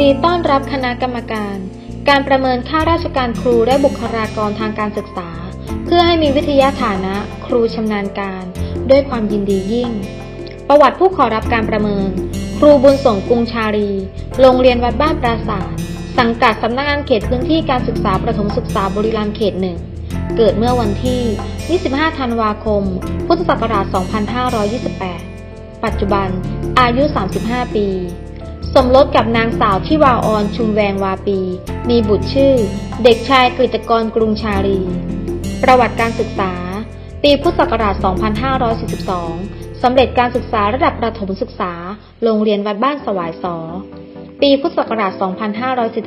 ดีต้อนรับคณะกรรมการ การประเมินค่าราชการครูและบุคลากรทางการศึกษา เพื่อให้มีวิทยาฐานะครูชำนาญการ ด้วยความยินดียิ่ง ประวัติผู้ขอรับการประเมิน ครูบุญส่งกรุงชาลี โรงเรียนวัดบ้านปราศาสตร์สังกัดสำนักงานเขตพื้นที่การศึกษาประถมศึกษาบริรัมย์เขตหนึ่งเกิดเมื่อวันที่ 25 ธันวาคม พุทธศักราช 2528 ปัจจุบัน อายุ 35 ปี สมรสกับนางสาวที่วาออนชุมแวงวาปี มีบุตรชื่อ เด็กชายกฤตกรกรุงชาลี ประวัติการศึกษา ปีพุทธศักราช 2542 สำเร็จการศึกษาระดับประถมศึกษา โรงเรียนวัดบ้านสวายสอ ปีพุทธศักราช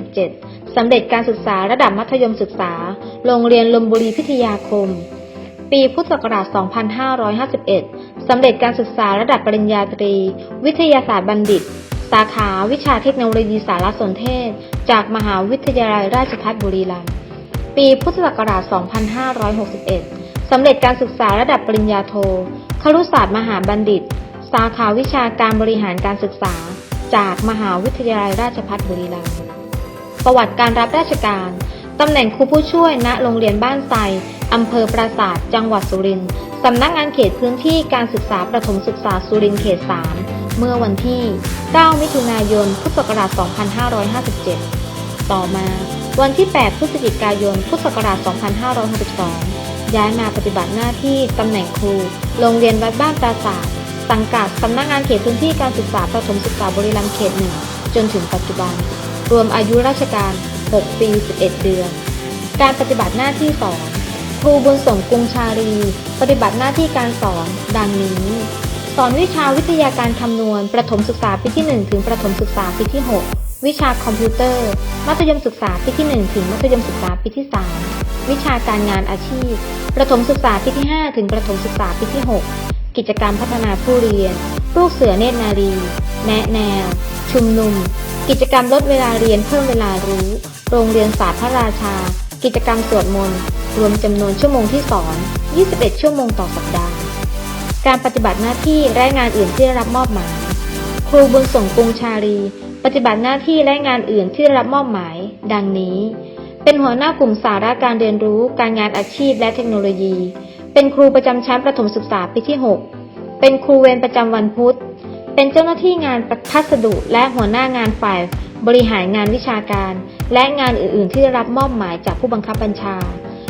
2547 สำเร็จการศึกษาระดับมัธยมศึกษา โรงเรียนลมบุรีพิทยาคม ปีพุทธศักราช 2551 สำเร็จการศึกษาระดับปริญญาตรี วิทยาศาสตร์บัณฑิต สาขาวิชาเทคโนโลยีสารสนเทศ จากมหาวิทยาลัยราชภัฏบุรีรัมย์ ปีพุทธศักราช 2561 สำเร็จการศึกษาระดับปริญญาโท ครุศาสตร์มหาบัณฑิต สาขาวิชาการบริหารการศึกษา จากมหาวิทยาลัยราชภัฏบุรีรัมย์ ประวัติการรับราชการ ตำแหน่งครูผู้ช่วยณโรงเรียนบ้านไทรอำเภอปราสาท จังหวัดสุรินทร์ สำนักงานเขตพื้นที่การศึกษาประถมศึกษาสุรินทร์เขต 3 เมื่อวันที่ 9 มิถุนายน พุทธศักราช 2557 ต่อมา วันที่ 8 พฤศจิกายน พุทธศักราช 2562 ย้ายมาปฏิบัติหน้าที่ตำแหน่งครู โรงเรียนวัดบ้านปราสาท สังกัดสำนักงานเขตพื้นที่การศึกษาประถมศึกษาบริรัมเขตหนึ่งจนถึงปัจจุบัน รวมอายุราชการ 6 ปี 11 เดือน การปฏิบัติหน้าที่สอนครูบุญส่งกรุงชาลีปฏิบัติหน้าที่การสอน ดังนี้ สอนวิชาวิทยาการคำนวณ ประถมศึกษาปีที่ 1 ถึงประถมศึกษาปีที่ 6 วิชาคอมพิวเตอร์ มัธยมศึกษาปีที่ 1 ถึงมัธยมศึกษาปีที่ 3 วิชาการงานอาชีพ ประถมศึกษาปีที่ 5 ถึงประถมศึกษาปีที่ 6 กิจกรรมพัฒนาผู้เรียน ลูกเสือเนตรนารี แนะแนว ชุมนุม กิจกรรมลดเวลาเรียนเพิ่มเวลารู้ โรงเรียนศาสตร์พระราชา กิจกรรมสวดมนต์ รวมจำนวนชั่วโมงที่สอน 21 ชั่วโมงต่อสัปดาห์ การปฏิบัติหน้าที่และงานอื่นที่ได้รับมอบหมาย ครูบุญส่งกรุงชาลี ปฏิบัติหน้าที่และงานอื่นที่ได้รับมอบหมาย ดังนี้ เป็นหัวหน้ากลุ่มสาระการเรียนรู้ การงานอาชีพและเทคโนโลยี เป็นครูประจำชั้นประถมศึกษาปีที่ 6 เป็นครูเวรประจำวันพุธ เป็นเจ้าหน้าที่งานพัสดุและหัวหน้างานฝ่าย บริหารงานวิชาการ และงานอื่น ๆ ที่ได้รับมอบหมายจากผู้บังคับบัญชา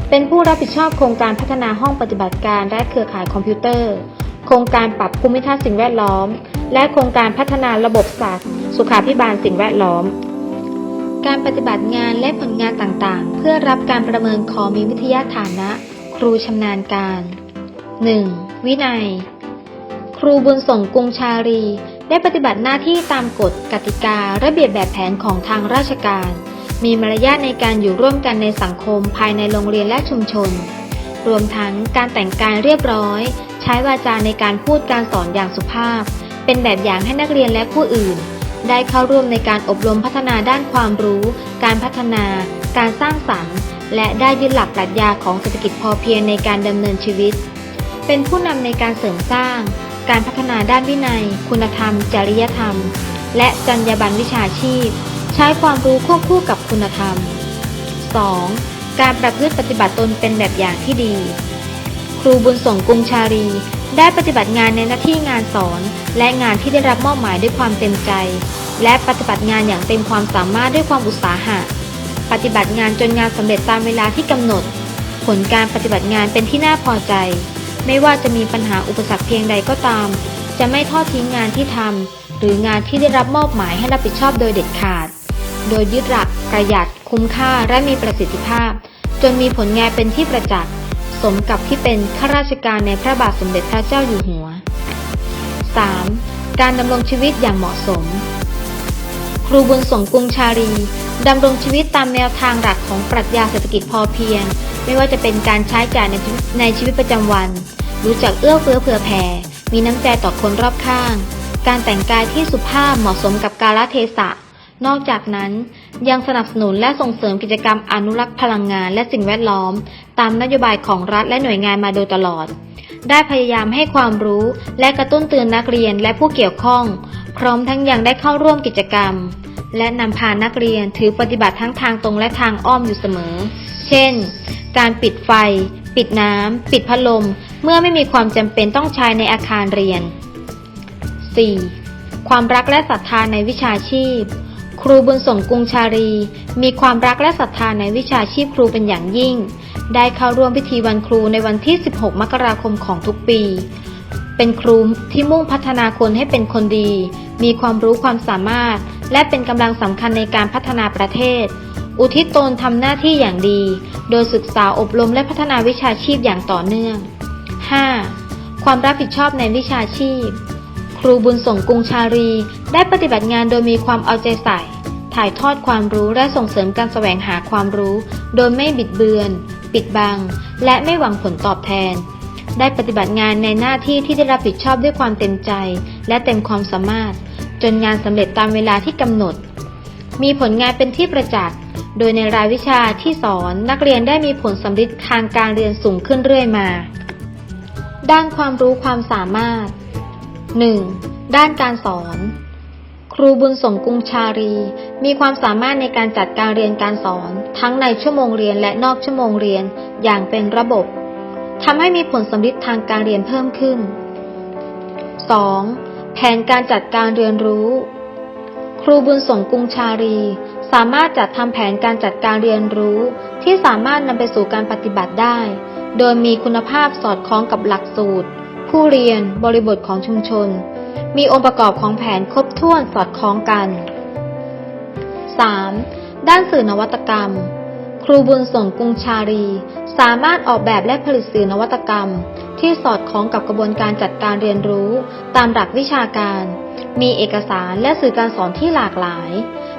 เป็นผู้รับผิดชอบโครงการพัฒนาห้องปฏิบัติการและเครือข่ายคอมพิวเตอร์ ครงการปรับภูมิทัศน์สิ่งแวดล้อม และโครงการพัฒนาระบบศาสตร์สุขาภิบาลสิ่งแวดล้อม การปฏิบัติงานและผลงานต่างๆ เพื่อรับการประเมินขอมีวิทยาฐานะ ครูชำนาญการ 1. วินัย ครูบุญส่งกุงชาลีได้ปฏิบัติหน้าที่ตามกฎกติการะเบียบแบบแผนของทางราชการ มีมารยาทในการอยู่ร่วมกันในสังคมภายในโรงเรียนและชุมชน รวมทั้งการแต่งกายเรียบร้อย ใช้วาจาในการพูดการสอนอย่างสุภาพ เป็นแบบอย่างให้นักเรียนและผู้อื่น ได้เข้าร่วมในการอบรมพัฒนาด้านความรู้ การพัฒนา การสร้างสรรค์ และได้ยึดหลักปรัชญาของเศรษฐกิจพอเพียงในการดำเนินชีวิต เป็นผู้นำในการเสริมสร้าง การพัฒนาด้านวินัย คุณธรรม จริยธรรม และจรรยาบรรณวิชาชีพ ใช้ความรู้ควบคู่กับคุณธรรม 2. การประพฤติปฏิบัติตนเป็นแบบอย่างที่ดี ครูบุญส่งกรุงชาลีได้ปฏิบัติงานในหน้าที่งานสอน และงานที่ได้รับมอบหมายด้วยความเต็มใจ และปฏิบัติงานอย่างเต็มความสามารถด้วยความอุตสาหะ ปฏิบัติงานจนงานสำเร็จตามเวลาที่กำหนด ผลการปฏิบัติงานเป็นที่น่าพอใจ ไม่ว่าจะมีปัญหาอุปสรรคเพียงใดก็ตาม จะไม่ทอดทิ้งงานที่ทำหรืองานที่ได้รับมอบหมายให้รับผิดชอบโดยเด็ดขาด โดยยึดหลักประหยัด คุ้มค่าและมีประสิทธิภาพ จนมีผลงานเป็นที่ประจักษ์ สมกับที่เป็นข้าราชการในพระบาทสมเด็จพระเจ้าอยู่หัว 3. การดำรงชีวิตอย่างเหมาะสม ครูบุญส่งกรุงชาลีดำรงชีวิตตามแนวทางหลักของปรัชญาเศรษฐกิจพอเพียง ไม่ว่าจะเป็นการใช้จ่ายในชีวิตในชีวิตประจำวัน รู้จักเอื้อเฟื้อเผื่อแผ่ มีน้ำใจต่อคนรอบข้าง การแต่งกายที่สุภาพเหมาะสมกับกาลเทศะ นอกจากนั้น ยังสนับสนุนและส่งเสริมกิจกรรมอนุรักษ์พลังงานและสิ่งแวดล้อม ตามนโยบายของรัฐและหน่วยงานมาโดยตลอด ได้พยายามให้ความรู้และกระตุ้นเตือนนักเรียนและผู้เกี่ยวข้อง พร้อมทั้งยังได้เข้าร่วมกิจกรรม และนำพานักเรียนถือปฏิบัติทั้งทางตรงและทางอ้อมอยู่เสมอ เช่น การปิดไฟ ปิดน้ำ ปิดพัดลม เมื่อไม่มีความจำเป็นต้องใช้ในอาคารเรียน 4. ความรักและศรัทธาในวิชาชีพ ครูบุญส่งกุงชารี มีความรักและศรัทธาในวิชาชีพครูเป็นอย่างยิ่ง ได้เข้าร่วมพิธีวันครูในวันที่ 16 มกราคมของทุกปี เป็นครูที่มุ่งพัฒนาคนให้เป็นคนดี มีความรู้ความสามารถ และเป็นกำลังสำคัญในการพัฒนาประเทศ อุทิศตนทำหน้าที่อย่างดี โดยศึกษาอบรมและพัฒนาวิชาชีพอย่างต่อเนื่อง 5. ความรับผิดชอบในวิชาชีพ ครูบุญส่งกรุงชารี ได้ปฏิบัติงานโดยมีความเอาใจใส่ ถ่ายทอดความรู้และส่งเสริมการแสวงหาความรู้ โดยไม่บิดเบือน ปิดบัง และไม่หวังผลตอบแทน ได้ปฏิบัติงานในหน้าที่ที่ได้รับผิดชอบด้วยความเต็มใจ และเต็มความสามารถ จนงานสำเร็จตามเวลาที่กำหนด มีผลงานเป็นที่ประจักษ์โดยในรายวิชาที่สอนนักเรียนได้มีผลสำฤทธิ์ทางการเรียนสูงขึ้นเรื่อยมา ด้านความรู้ความสามารถ 1. ด้านการสอน ครูบุญส่งกรุงชารี มีความสามารถในการจัดการเรียนการสอน ทั้งในชั่วโมงเรียนและนอกชั่วโมงเรียนอย่างเป็นระบบทำให้มีผลสำฤทธิ์ทางการเรียนเพิ่มขึ้น 2. แผนการจัดการเรียนรู้ ครูบุญส่งกรุงชารี สามารถจัดทำแผนการจัดการเรียนรู้ ที่สามารถนำไปสู่การปฏิบัติได้ โดยมีคุณภาพสอดคล้องกับหลักสูตร ผู้เรียน บริบทของชุมชน มีองค์ประกอบของแผนครบถ้วนสอดคล้องกัน 3. ด้านสื่อนวัตกรรม ครูบุญส่งกุงชารี สามารถออกแบบและผลิตสื่อนวัตกรรม ที่สอดคล้องกับกระบวนการจัดการเรียนรู้ ตามหลักวิชาการ มีเอกสารและสื่อการสอนที่หลากหลาย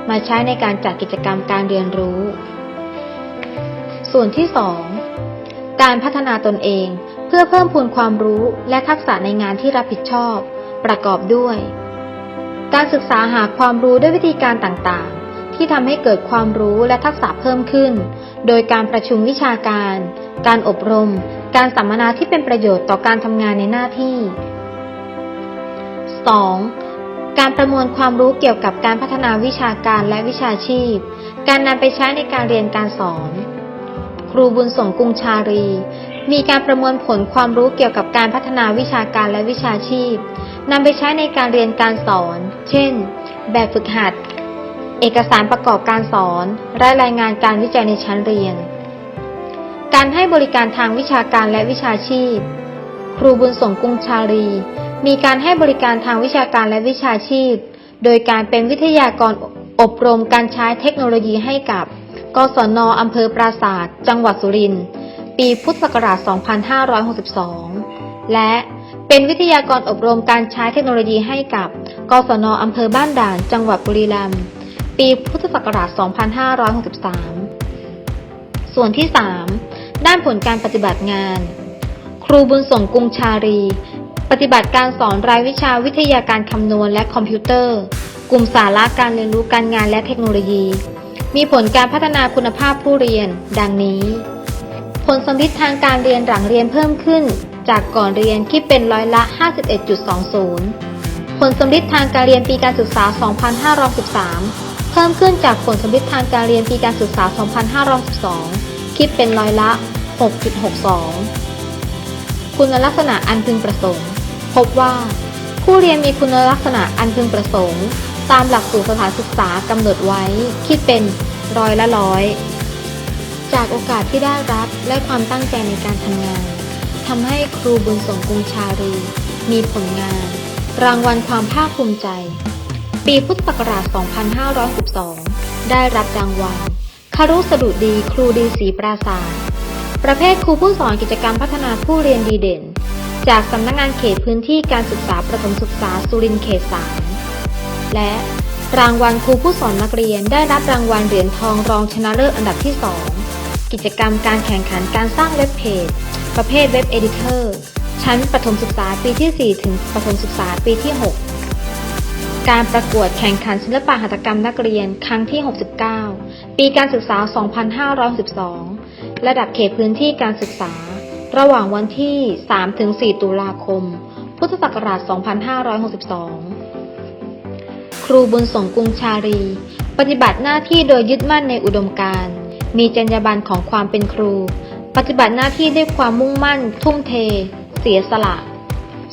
มาใช้ในการจัดกิจกรรมการเรียนรู้ ส่วนที่ 2 การพัฒนาตนเอง พื่อเพิ่มพูนความรู้และทักษะในงานที่รับผิดชอบ ประกอบด้วย การศึกษาหาความรู้ด้วยวิธีการต่างๆ ที่ทำให้เกิดความรู้และทักษะเพิ่มขึ้น โดยการประชุมวิชาการ การอบรม การสัมมนาที่เป็นประโยชน์ต่อการทำงานในหน้าที่ 2. การประมวลความรู้เกี่ยวกับการพัฒนาวิชาการและวิชาชีพ การนำไปใช้ในการเรียนการสอน ครูบุญส่งกุงชารี มีการประมวลผลความรู้เกี่ยวกับการพัฒนาวิชาการและวิชาชีพนำไปใช้ในการเรียนการสอน เช่น แบบฝึกหัด เอกสารประกอบการสอน และรายงานการวิจัยในชั้นเรียน การให้บริการทางวิชาการและวิชาชีพ ครูบุญส่งกรุงชารีมีการให้บริการทางวิชาการและวิชาชีพ โดยการเป็นวิทยากรอบรมการใช้เทคโนโลยีให้กับ กศนอำเภอปราศาสตร์ จังหวัดสุรินทร์ ปีพุทธศักราช 2562 และเป็นวิทยากรอบรมการใช้เทคโนโลยีให้กับ กศนอำเภอบ้านด่าน จังหวัดบุรีรัมย์ ปีพุทธศักราช 2563 ส่วนที่ 3 ด้านผลการปฏิบัติงาน ครูบุญส่งกุงชารี ปฏิบัติการสอนรายวิชาวิทยาการคำนวณและคอมพิวเตอร์ กลุ่มสาระการเรียนรู้การงานและเทคโนโลยี มีผลการพัฒนาคุณภาพผู้เรียน ดังนี้ ผลสมฤทธิ์ทางการเรียนหลังเรียนเพิ่มขึ้น จากก่อนเรียนคิดเป็นร้อยละ 51.20 ผลสมฤทธิ์ทางการเรียนปีการศึกษา 2513 เพิ่มขึ้นจากผลสมฤทธิ์ทางการเรียนปีการศึกษา 2512 คิดเป็นร้อยละ 6.62 คุณลักษณะอันพึงประสงค์ พบว่า ผู้เรียนมีคุณลักษณะอันพึงประสงค์ ตามหลักสูตรสถานศึกษากำหนดไว้ คิดเป็นร้อยละร้อย จากโอกาสที่ได้รับและความตั้งใจในการทำงานทำให้ครูบุญส่งกรุงชารี มีผลงาน รางวัลความภาคภูมิใจ ปีพุทธศักราช 2512ได้รับรางวัลคารุสดุดีครูดีศรีปราศาสประเภทครูผู้สอนกิจกรรมพัฒนาผู้เรียนดีเด่น จากสำนักงานเขตพื้นที่การศึกษาประถมศึกษาสุรินทร์เขต3และรางวัลครูผู้สอนนักเรียนได้รับรางวัลเหรียญทองรองชนะเลิศอันดับที่2 กิจกรรมการแข่งขันการสร้างเว็บเพจ ประเภทเว็บเอดิเตอร์ชั้นประถมศึกษาปีที่ 4 ถึงประถมศึกษาปีที่ 6 การประกวดแข่งขันศิลปะหัตถกรรมนักเรียนครั้งที่ 69 ปีการศึกษา 2512 ระดับเขตพื้นที่การศึกษา ระหว่างวันที่ 3-4 ตุลาคม พุทธศักราช 2562 ครูบุญส่งกรุงชารี ปฏิบัติหน้าที่โดยยึดมั่นในอุดมการณ์ มีจรรยาบรรณของความเป็นครู ปฏิบัติหน้าที่ด้วยความมุ่งมั่น ทุ่มเท เสียสละ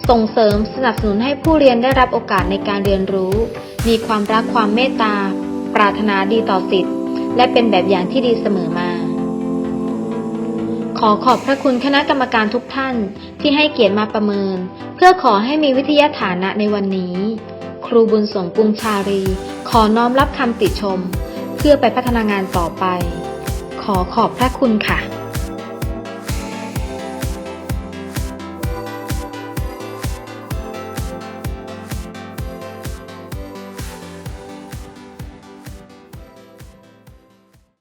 ส่งเสริมสนับสนุนให้ผู้เรียนได้รับโอกาสในการเรียนรู้ มีความรักความเมตตา ปรารถนาดีต่อสิทธิ์และเป็นแบบอย่างที่ดีเสมอมา ขอขอบพระคุณคณะกรรมการทุกท่านที่ให้เกียรติมาประเมิน เพื่อขอให้มีวิทยาฐานะในวันนี้ ครูบุญส่งกรุงชารี ขอน้อมรับคำติชม เพื่อไปพัฒนางานต่อไป ขอขอบพระคุณค่ะ